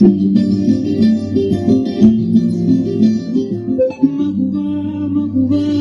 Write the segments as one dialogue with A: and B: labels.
A: Maguba, maguba.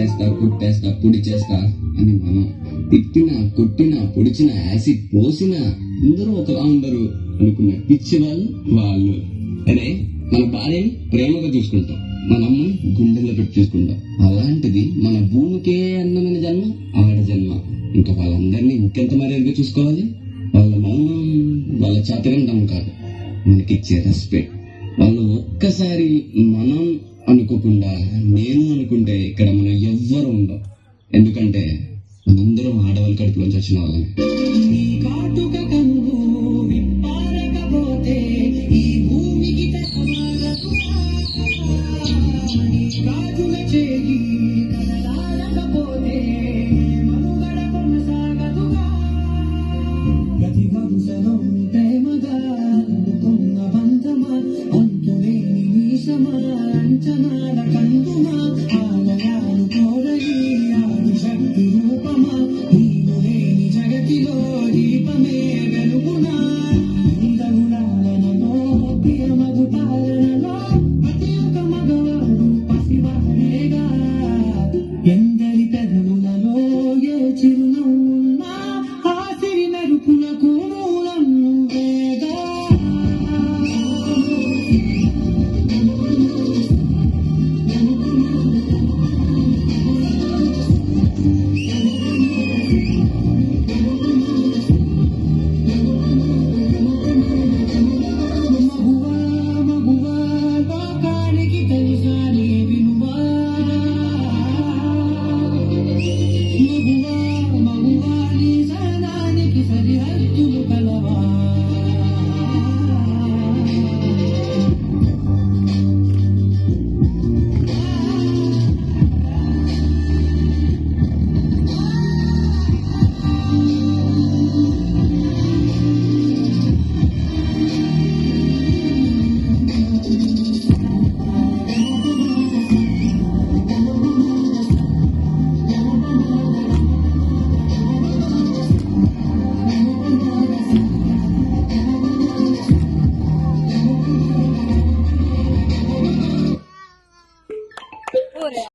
A: తిట్టేస్తా కొట్టేస్తా పొడి చేస్తా అని మనం తిట్టినా కొట్టినా పొడిచిన యాసిడ్ పోసినా అందరూ ఒకలా ఉండరు అనుకున్న పిచ్చి వాళ్ళు వాళ్ళు. అరే మన భార్యని ప్రేమగా చూసుకుంటాం మన అమ్మని గుండెల్లో పెట్టి చూసుకుంటాం. అలాంటిది మన భూమికే అన్నమైన జన్మ ఆడ జన్మ. ఇంకా వాళ్ళందరినీ ఇంకెంత మర్యాదగా చూసుకోవాలి? వాళ్ళ మౌనం వాళ్ళ చాతరండం కాదు. మనకిచ్చే రెస్పెక్ట్ వాళ్ళు ఒక్కసారి మనం అనుకోకుండా నేను అనుకుంటే ఇక్కడ మనం ఎవ్వరు ఉండం. ఎందుకంటే మనందరం ఆడవాళ్ళ కడుపులోంచి వచ్చిన వాళ్ళని